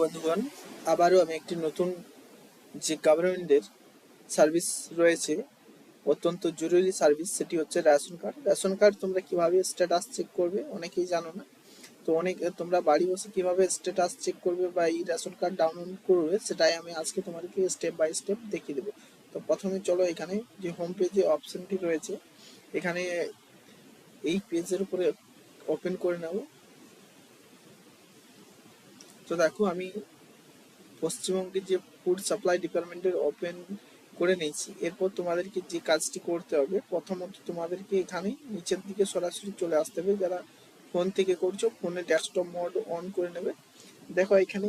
বন্ধুগণ, আবারও আমি একটি নতুন যে গভর্নমেন্টের সার্ভিস রয়েছে, অত্যন্ত জরুরি সার্ভিস সেটি হচ্ছে রেশন কার্ড রেশন কার্ড তোমরা কীভাবে স্ট্যাটাস চেক করবে অনেকেই জানো না। তো অনেক, তোমরা বাড়ি বসে কীভাবে স্ট্যাটাস চেক করবে বা এই রেশন কার্ড ডাউনলোড করবে, সেটাই আমি আজকে তোমাদেরকে স্টেপ বাই স্টেপ দেখিয়ে দেবো। তো প্রথমে চলো এখানে যে হোম পেজে অপশনটি রয়েছে, এখানে এই পেজের উপরে ওপেন করে নেব। তো দেখো, আমি পশ্চিমবঙ্গের যে ফুড সাপ্লাই ডিপার্টমেন্টের ওপেন করে নিয়েছি। এরপর তোমাদেরকে যে কাজটি করতে হবে, প্রথমত তোমাদেরকে এখানে নিচের দিকে সরাসরি চলে আসতে হবে। যারা ফোন থেকে করছ ফোনে ডেস্কটপ মোড অন করে নেবে। দেখো, এখানে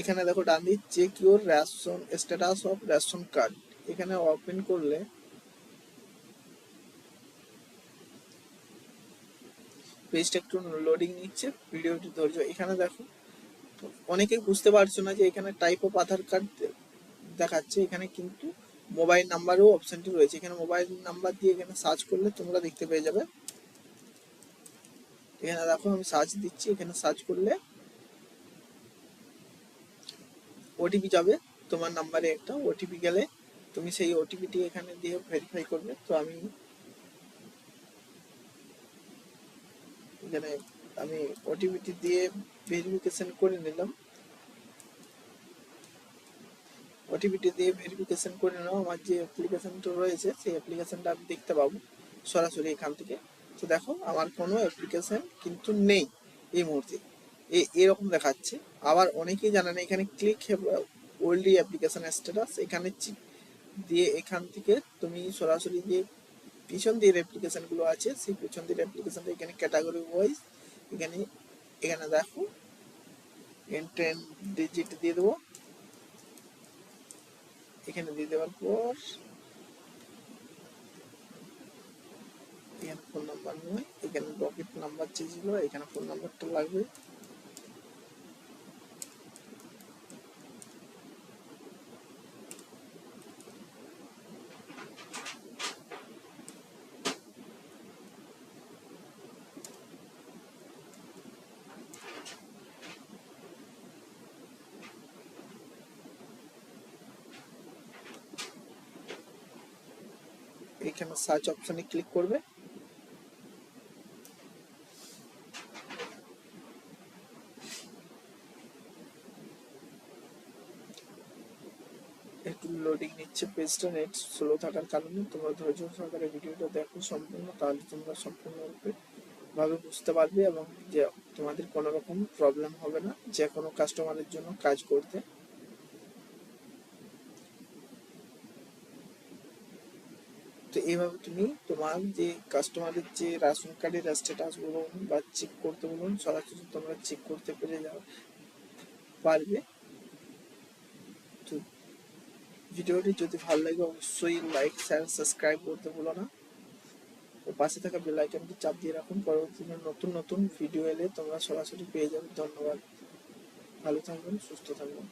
এখানে দেখো ডান দিক check your ration status of ration card এখানে ওপেন করলে পেজটা একটু লোডিং নিচ্ছে ভিডিওটি ধৈর্য। এখানে দেখো অনেকেই বুঝতে পারছ না যে এখানে টাইপ অফ আধার কার্ড দেখাচ্ছে, এখানে কিন্তু মোবাইল নাম্বারও অপশনটি রয়েছে। এখানে মোবাইল নাম্বার দিয়ে এখানে সার্চ করলে তোমরা দেখতে পেয়ে যাবে। এখানে দেখো, আমি সার্চ দিচ্ছি। এখানে সার্চ করলে ওটিপি যাবে। তোমার নাম্বারে একটা ওটিপি গেলে তুমি সেই ওটিপিটি এখানে দিয়ে ভেরিফাই করবে। তো আমি এখানে আমি ওটিপিটি দিয়ে ভেরিফিকেশন করে নিলাম। ওটিপিটি দিয়ে ভেরিফিকেশন করে নাও, আমার যে অ্যাপ্লিকেশনটা রয়েছে, সেই অ্যাপ্লিকেশনটা আমি দেখতে পাবো সরাসরি এখান থেকে। তো দেখো, আমার কোনো অ্যাপ্লিকেশন কিন্তু নেই এই মুহূর্তে। এরকম দেখাচ্ছে। আবার অনেকেই জানে না, এখানে ক্লিক ওল্ডি অ্যাপ্লিকেশন স্ট্যাটাস এখানে দিয়ে এখান থেকে তুমি সরাসরি যে পিছন দিয়ে অ্যাপ্লিকেশনগুলো আছে, সেই পিছন দিয়ে অ্যাপ্লিকেশনটা এখানে ক্যাটাগরি ওয়াইজ এখানে এখানে দেখো এন্ট্রেন ডিজিট দিয়ে দেবো। এখানে দিয়ে দেওয়ার পর, এখানে ফোন নাম্বার নয় এখানে ডকেট নাম্বার চেয়েছিল এখানে ফোন নাম্বারটা লাগবে। এখানে সার্চ অপশনে ক্লিক করবে। একটু লোডিং নিচ্ছে পেজটা নেট স্লো থাকার কারণে। তোমরা ধৈর্য সহকারে ভিডিওটা দেখো সম্পূর্ণ, তাহলে তোমরা সম্পূর্ণরূপে ভাবে বুঝতে পারবে এবং যে তোমাদের কোনো রকম প্রবলেম হবে না। যে কোনো কাস্টমারের জন্য কাজ করতে। তো এইভাবে তুমি তোমার যে কাস্টমারের যে রেশন কার্ডের স্ট্যাটাস বলুন বা চেক করতে বলুন, সরাসরি তোমরা চেক করতে পেরে যাও, পারবে। তো ভিডিওটি যদি ভালো লাগে অবশ্যই লাইক শেয়ার সাবস্ক্রাইব করতে ভুলো না। ও পাশে থাকা বেল আইকনটি চাপ দিয়ে রাখুন পরবর্তীতে নতুন নতুন ভিডিও এলে তোমরা সরাসরি পেয়ে যাবে। ধন্যবাদ। ভালো থাকবেন, সুস্থ থাকবেন।